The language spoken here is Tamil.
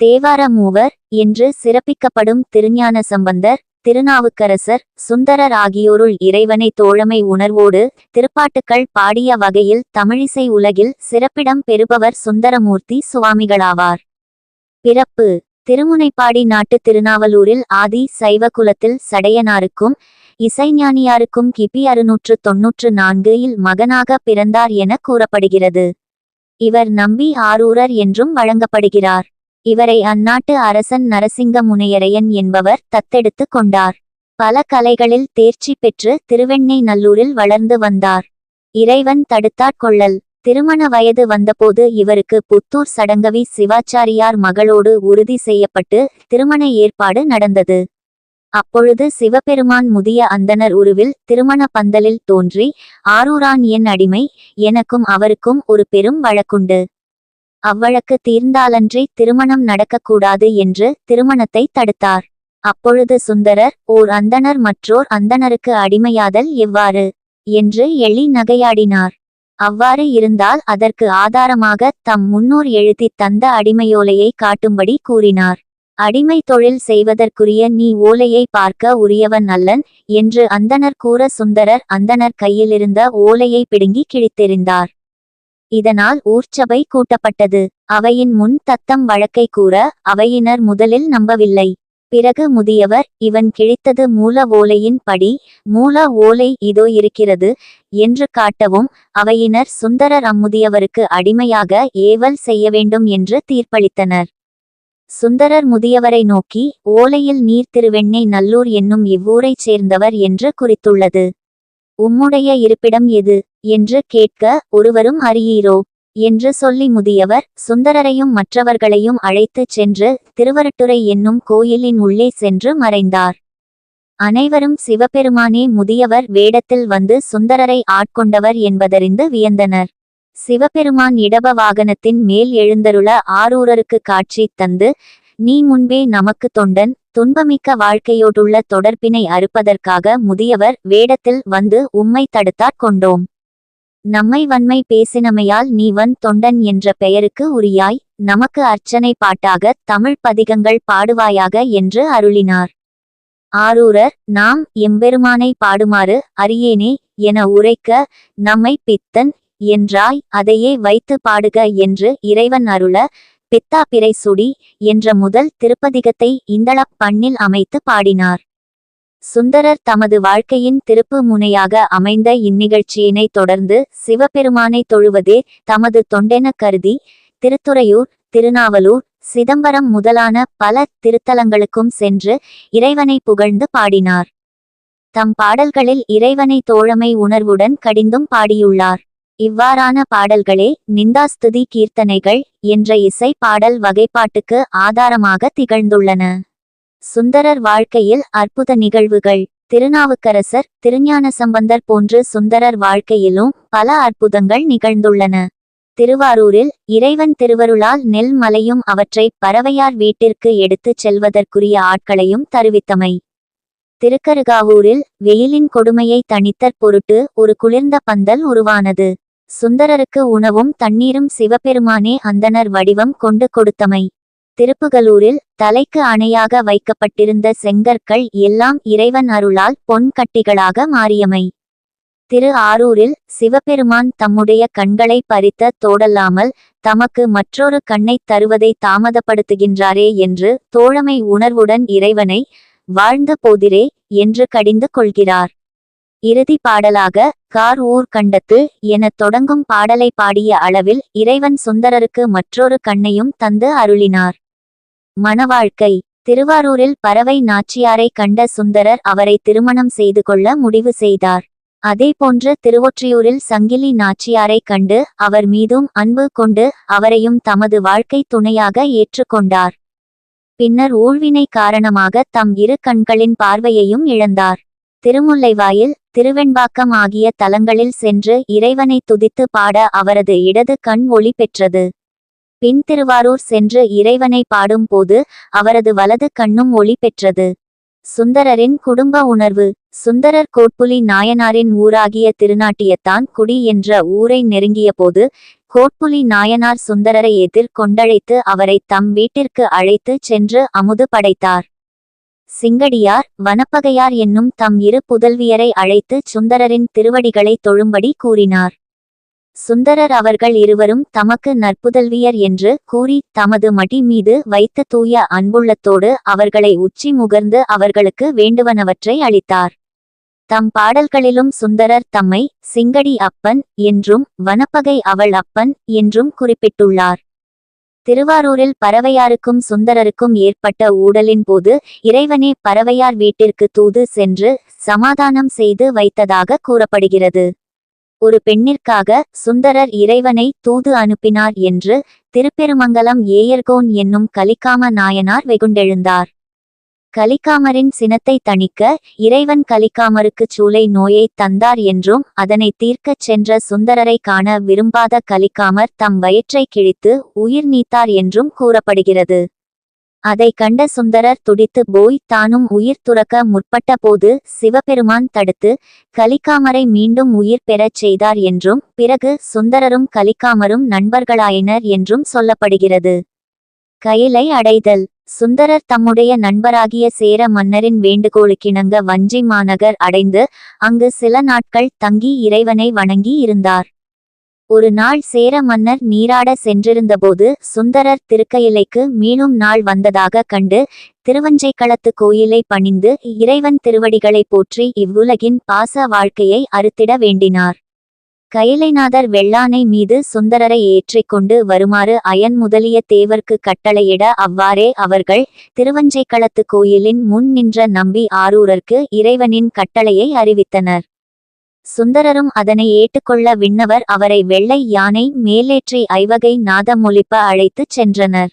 தேவார மூவர் என்று சிறப்பிக்கப்படும் திருஞான சம்பந்தர் திருநாவுக்கரசர் சுந்தரர் ஆகியோருள் இறைவனை தோழமை உணர்வோடு திருப்பாட்டுக்கள் பாடிய வகையில் தமிழிசை உலகில் சிறப்பிடம் பெறுபவர் சுந்தரமூர்த்தி சுவாமிகளாவார். பிறப்பு. திருமுனைப்பாடி நாட்டு திருநாவலூரில் ஆதி சைவ குலத்தில் சடையனாருக்கும் இசைஞானியாருக்கும் கிபி அறுநூற்று தொன்னூற்று நான்கில் மகனாக பிறந்தார் என கூறப்படுகிறது. இவர் நம்பி ஆரூரர் என்றும் வழங்கப்படுகிறார். இவரை அந்நாட்டு அரசன் நரசிங்க முனையரையன் என்பவர் தத்தெடுத்து கொண்டார். பல கலைகளில் தேர்ச்சி பெற்று திருவெண்ணை நல்லூரில் வளர்ந்து வந்தார். இறைவன் தடுத்தாற் கொள்ளல். திருமண வயது வந்தபோது இவருக்கு புத்தூர் சடங்கவி சிவாச்சாரியார் மகளோடு உறுதி செய்யப்பட்டு திருமண ஏற்பாடு நடந்தது. அப்பொழுது சிவபெருமான் முதிய அந்தணர் உருவில் திருமண பந்தலில் தோன்றி ஆரூரான் என் அடிமை எனக்கும் அவருக்கும் ஒரு பெரும் வழக்குண்டு. அவ்வழக்கு தீர்ந்தாலன்றி திருமணம் நடக்கக்கூடாது என்று திருமணத்தை தடுத்தார். அப்பொழுது சுந்தரர் ஓர் அந்தணர் மற்றோர் அந்தணருக்கு அடிமையாதல் எவ்வாறு என்று எள்ளி நகையாடினார். அவ்வாறு இருந்தால் அதற்கு ஆதாரமாக தம் முன்னோர் எழுதித் தந்த அடிமையோலையை காட்டும்படி கூறினார். அடிமை தொழில் செய்வதற்குரிய நீ ஓலையை பார்க்க உரியவன் அல்லன் என்று அந்தணர் கூற சுந்தரர் அந்தணர் கையிலிருந்த ஓலையை பிடுங்கி கிழித்தெறிந்தார். இதனால் ஊர்ச்சபை கூட்டப்பட்டது. அவையின் முன் தத்தம் வழக்கை கூற அவையினர் முதலில் நம்பவில்லை. பிறகு முதியவர் இவன் கிழித்தது மூல ஓலையின் படி மூல ஓலை இதோ இருக்கிறது என்று காட்டவும் அவையினர் சுந்தரர் அம்முதியவருக்கு அடிமையாக ஏவல் செய்ய வேண்டும் என்று தீர்ப்பளித்தனர். சுந்தரர் முதியவரை நோக்கி ஓலையில் நீர் திருவெண்ணை நல்லூர் என்னும் இவ்வூரைச் சேர்ந்தவர் என்று குறித்துள்ளது. உம்முடைய இருப்பிடம் எது? என்று கேட்க ஒருவரும் அறியீரோ? என்று சொல்லி முதியவர் சுந்தரரையும் மற்றவர்களையும் அழைத்துச் சென்று திருவருட்டுரை என்னும் கோயிலின் உள்ளே சென்று மறைந்தார். அனைவரும் சிவபெருமானே முதியவர் வேடத்தில் வந்து சுந்தரரை ஆட்கொண்டவர் என்பதறிந்து வியந்தனர். சிவபெருமான் இடப வாகனத்தின் மேல் எழுந்தருள ஆரூரருக்கு காட்சி தந்து நீ முன்பே நமக்கு தொண்டன் துன்பமிக்க வாழ்க்கையோடுள்ள தொடர்பினை அறுப்பதற்காக முதியவர் வேடத்தில் வந்து உம்மை தடுத்தாற் கொண்டோம். நம்மை வன்மை பேசினமையால் நீ வன் தொண்டன் என்ற பெயருக்கு உரியாய். நமக்கு அர்ச்சனை பாட்டாக தமிழ் பதிகங்கள் பாடுவாயாக என்று அருளினார். ஆரூரர் நாம் எம்பெருமானை பாடுமாறு அறியேனே என உரைக்க நம்மை பித்தன் என்றாய். அதையே வைத்து பாடுக என்று இறைவன் அருள பித்தா பிறை சுடி என்ற முதல் திருப்பதிகத்தை இந்தளப் பண்ணில் அமைத்து பாடினார். சுந்தரர் தமது வாழ்க்கையின் திருப்பு முனையாக அமைந்த இந்நிகழ்ச்சியினை தொடர்ந்து சிவபெருமானை தொழுவதே தமது தொண்டென கருதி திருத்துறையூர் திருநாவலூர் சிதம்பரம் முதலான பல திருத்தலங்களுக்கும் சென்று இறைவனை புகழ்ந்து பாடினார். தம் பாடல்களில் இறைவனை தோழமை உணர்வுடன் கடிந்தும் பாடியுள்ளார். இவ்வாறான பாடல்களே நிந்தாஸ்துதி கீர்த்தனைகள் என்ற இசை பாடல் வகைப்பாட்டுக்கு ஆதாரமாக திகழ்ந்துள்ளன. சுந்தரர் வாழ்க்கையில் அற்புத நிகழ்வுகள். திருநாவுக்கரசர் திருஞான சம்பந்தர் போன்று சுந்தரர் வாழ்க்கையிலும் பல அற்புதங்கள் நிகழ்ந்துள்ளன. திருவாரூரில் இறைவன் திருவருளால் நெல் மலையும் அவற்றை பறவையார் வீட்டிற்கு எடுத்துச் செல்வதற்குரிய ஆட்களையும் தருவித்தமை. திருக்கருகாவூரில் வெயிலின் கொடுமையை தணித்தற் பொருட்டு ஒரு குளிர்ந்த பந்தல் உருவானது. சுந்தரருக்கு உணவும் தண்ணீரும் சிவபெருமானே அந்தனர் வடிவம் கொண்டு கொடுத்தமை. திருப்புகலூரில் தலைக்கு அணையாக வைக்கப்பட்டிருந்த செங்கற்கள் எல்லாம் இறைவன் அருளால் பொன் கட்டிகளாக மாறியமை. திரு ஆரூரில் சிவபெருமான் தம்முடைய கண்களை பறித்த தோடல்லாமல் தமக்கு மற்றொரு கண்ணைத் தருவதை தாமதப்படுத்துகின்றாரே என்று தோழமை உணர்வுடன் இறைவனை வாழ்ந்த போதிரே என்று கடிந்து கொள்கிறார். இறுதி பாடலாக கார் ஊர் கண்டத்து எனத் தொடங்கும் பாடலை பாடிய அளவில் இறைவன் சுந்தரருக்கு மற்றொரு கண்ணையும் தந்து அருளினார். மணவாழ்க்கை திருவாரூரில் பறவை நாச்சியாரை கண்ட சுந்தரர் அவரை திருமணம் செய்து கொள்ள முடிவு செய்தார். அதேபோன்று திருவொற்றியூரில் சங்கிலி நாச்சியாரை கண்டு அவர் மீதும் அன்பு கொண்டு அவரையும் தமது வாழ்க்கை துணையாக ஏற்றுக்கொண்டார் பின்னர் ஊழ்வினை காரணமாக தம் இரு கண்களின் பார்வையையும் இழந்தார். திருமுல்லைவாயில் திருவெண்பாக்கம் ஆகிய தலங்களில் சென்று இறைவனை துதித்து பாட அவரது இடது கண் ஒளி பெற்றது. பின் திருவாரூர் சென்று இறைவனை பாடும்போது அவரது வலது கண்ணும் ஒளி பெற்றது. சுந்தரரின் குடும்ப உணர்வு. சுந்தரர் கோட்புலி நாயனாரின் ஊராகிய திருநாட்டியத்தான் குடி என்ற ஊரை நெருங்கிய போது கோட்புலி நாயனார் சுந்தரரை எதிர் கொண்டழைத்து அவரை தம் வீட்டிற்கு அழைத்துச் சென்று அமுது படைத்தார். சிங்கடியார் வனப்பகையார் என்னும் தம் இரு புதல்வியரை அழைத்து சுந்தரரின் திருவடிகளை தொழும்படி கூறினார். சுந்தரர் அவர்கள் இருவரும் தமக்கு நற்புதல்வியர் என்று கூறி தமது மடி மீது வைத்த தூய அன்புள்ளத்தோடு அவர்களை உச்சி முகர்ந்து அவர்களுக்கு வேண்டுவனவற்றை அளித்தார். தம் பாடல்களிலும் சுந்தரர் தம்மை சிங்கடி அப்பன் என்றும் வனப்பகை அவள் அப்பன் என்றும் குறிப்பிட்டுள்ளார். திருவாரூரில் பறவையாருக்கும் சுந்தரருக்கும் ஏற்பட்ட ஊடலின் போது இறைவனே பறவையார் வீட்டிற்கு தூது சென்று சமாதானம் செய்து வைத்ததாக கூறப்படுகிறது. ஒரு பெண்ணிற்காக சுந்தரர் இறைவனை தூது அனுப்பினார் என்று திருப்பெருமங்கலம் ஏயர்கோன் என்னும் கலிக்காம நாயனார் வெகுண்டெழுந்தார். கலிக்காமரின் சினத்தை தணிக்க இறைவன் கலிக்காமருக்கு சூளை நோயை தந்தார் என்றும் அதனை தீர்க்கச் சென்ற சுந்தரரை காண விரும்பாத கலிக்காமர் தம் வயிற்றை கிழித்து உயிர் நீத்தார் என்றும் கூறப்படுகிறது. அதை கண்ட சுந்தரர் துடித்து போய் தானும் உயிர் துறக்க முற்பட்ட போது சிவபெருமான் தடுத்து கலிக்காமரை மீண்டும் உயிர் பெறச் செய்தார் என்றும் பிறகு சுந்தரரும் கலிக்காமரும் நண்பர்களாயினர் என்றும் சொல்லப்படுகிறது. கயிலை அடைதல். சுந்தரர் தம்முடைய நண்பராகிய சேர மன்னரின் வேண்டுகோளுக்கிணங்க வஞ்சி மாநகர் அடைந்து அங்கு சில நாட்கள் தங்கி இறைவனை வணங்கி இருந்தார். ஒரு நாள் சேர மன்னர் நீராட சென்றிருந்தபோது சுந்தரர் திருக்கையிலைக்கு மீளும் நாள் வந்ததாக கண்டு திருவஞ்சைக்களத்து கோயிலை பணிந்து இறைவன் திருவடிகளை போற்றி இவ்வுலகின் பாச வாழ்க்கையை அறுத்திட வேண்டினார். கைலைநாதர் வெள்ளானை மீது சுந்தரரை ஏற்றிக்கொண்டு வருமாறு அயன் முதலிய தேவர்க்கு கட்டளையிட அவ்வாறே அவர்கள் திருவஞ்சைக்களத்து கோயிலின் முன் நின்ற நம்பி ஆரூரர்க்கு இறைவனின் கட்டளையை அறிவித்தனர். சுந்தரரும் அதனை ஏற்றுக்கொள்ள விண்ணவர் அவரை வெள்ளை யானை மேலேற்றி ஐவகை நாதமொழிப்ப அழைத்துச் சென்றனர்.